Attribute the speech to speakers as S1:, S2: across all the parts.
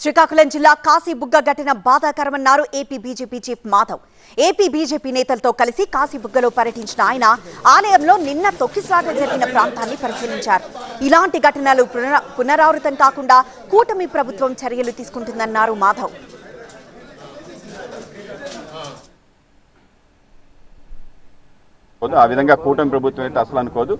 S1: శ్రీకాకుళం జిల్లా కాశీబుగ్గ ఘటన బాధాకరమన్నారు AP BJP chief Madhav. AP BJP నేతలతో కలిసి కాశీబుగ్గలో పర్యటించిన ఆయన ఆలయంలో నిన్న తొక్కిసలాట జరిగిన ప్రాంతాన్ని పరిశీలించారు. ఇలాంటి ఘటనలు పునరా- పునరావృతం కాకుండా కూటమి ప్రభుత్వం చర్యలు తీసుకుంటుందన్నారు మాధవ్.
S2: ఆ విధంగా కూటమి ప్రభుత్వం అయితే అసలు అనుకోదు.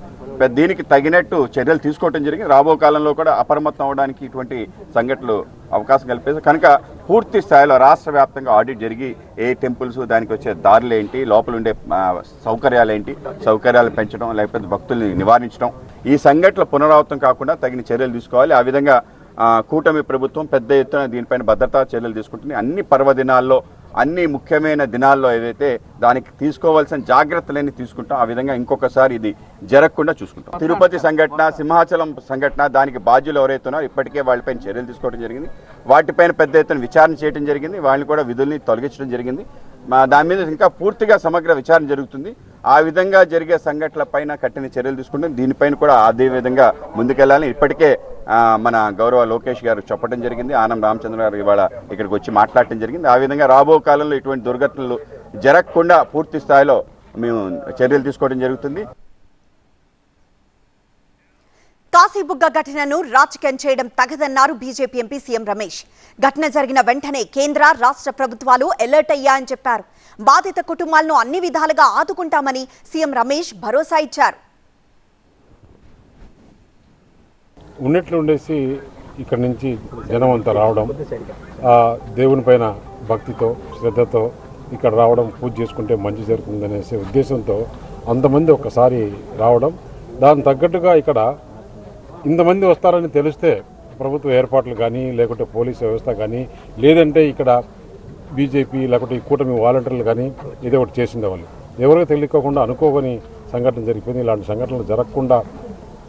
S2: దీనికి తగినట్టు చర్యలు తీసుకోవడం జరిగింది. రాబో కాలంలో కూడా అప్రమత్తం అవడానికి ఇటువంటి సంఘటనలు అవకాశం కల్పేసి కనుక పూర్తి స్థాయిలో రాష్ట్ర వ్యాప్తంగా ఆడిట్ జరిగి ఏ టెంపుల్స్ దానికి వచ్చే దారులు ఏంటి లోపల ఉండే సౌకర్యాలు ఏంటి సౌకర్యాలు పెంచడం లేకపోతే భక్తుల్ని నివారించడం ఈ సంఘటనలు పునరావృతం కాకుండా తగిన చర్యలు తీసుకోవాలి. ఆ విధంగా కూటమి ప్రభుత్వం పెద్ద ఎత్తున దీనిపైన భద్రతా చర్యలు తీసుకుంటుంది. అన్ని పర్వదినాల్లో అన్ని ముఖ్యమైన దినాల్లో ఏదైతే దానికి తీసుకోవాల్సిన జాగ్రత్తలన్నీ తీసుకుంటాం ఆ విధంగా ఇంకొకసారి ఇది జరగకుండా చూసుకుంటాం. తిరుపతి సంఘటన సింహాచలం సంఘటన దానికి బాధ్యులు ఎవరైతున్నారో ఇప్పటికే వాళ్ళపైన చర్యలు తీసుకోవడం జరిగింది. వాటిపైన పెద్ద ఎత్తున విచారణ చేయడం జరిగింది. వాళ్ళని కూడా విధుల్ని తొలగించడం జరిగింది. మా దాని మీద ఇంకా పూర్తిగా సమగ్ర విచారణ జరుగుతుంది. ఆ విధంగా జరిగే సంఘటనల పైన కఠిన చర్యలు తీసుకుంటాం. దీనిపైన కూడా అదే విధంగా ముందుకెళ్ళాలని ఇప్పటికే మన గౌరవ లోకేష్ గారు చెప్పడం జరిగింది. ఆనం రామచంద్ర గారు ఇవాళ ఇక్కడికి వచ్చి మాట్లాడటం జరిగింది. ఆ విధంగా రాబో కాలంలో ఇటువంటి దుర్ఘటనలు జరగకుండా పూర్తి స్థాయిలో మేము చర్యలు తీసుకోవడం జరుగుతుంది.
S1: కాశీబుగ్గ ఘటనను రాజకీయం చేయడం తగదన్నారు బీజేపీ ఎంపీ సీఎం రమేష్. ఘటన జరిగిన వెంటనే కేంద్ర రాష్ట్ర ప్రభుత్వాలు అలర్ట్ అయ్యాయని చెప్పారు. బాధిత కుటుంబాలను అన్ని విధాలుగా ఆదుకుంటామని సీఎం రమేష్ భరోసా ఇచ్చారు.
S3: ఉన్నట్లు ఉండేసి ఇక్కడి నుంచి జనం అంతా రావడం ఆ దేవుని పైన భక్తితో శ్రద్ధతో ఇక్కడ రావడం పూజ చేసుకుంటే మంచి జరుగుతుందనేసి ఉద్దేశంతో అంతమంది ఒక్కసారి రావడం. దాని తగ్గట్టుగా ఇక్కడ ఇంతమంది వస్తారని తెలిస్తే ప్రభుత్వ ఏర్పాట్లు కానీ లేకుంటే పోలీస్ వ్యవస్థ కానీ లేదంటే ఇక్కడ బీజేపీ లేకుంటే ఈ కూటమి వాలంటీర్లు కానీ ఏదో ఒకటి చేసిండేవాళ్ళు. ఎవరికి తెలియకోకుండా అనుకోని సంఘటన జరిగిపోయింది. ఇలాంటి సంఘటనలు జరగకుండా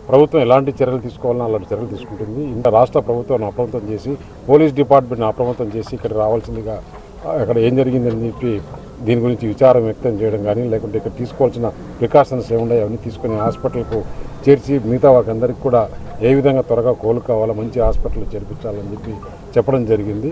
S3: ప్రభుత్వం ఎలాంటి చర్యలు తీసుకోవాలన్నా అలాంటి చర్యలు తీసుకుంటుంది. ఇంత రాష్ట్ర ప్రభుత్వాన్ని అప్రమత్తం చేసి పోలీస్ డిపార్ట్మెంట్ని అప్రమత్తం చేసి ఇక్కడ రావాల్సిందిగా ఆ, అక్కడ ఏం జరిగిందని చెప్పి దీని గురించి విచారం వ్యక్తం చేయడం కానీ లేకుంటే ఇక్కడ తీసుకోవాల్సిన ప్రికాషన్స్ ఏమున్నాయి అవన్నీ తీసుకుని హాస్పిటల్కు చేర్చి మిగతా వారికి అందరికీ కూడా ఏ విధంగా త్వరగా కోలుకోవాలో మంచి హాస్పిటల్ చేర్పించాలని చెప్పి చెప్పడం జరిగింది.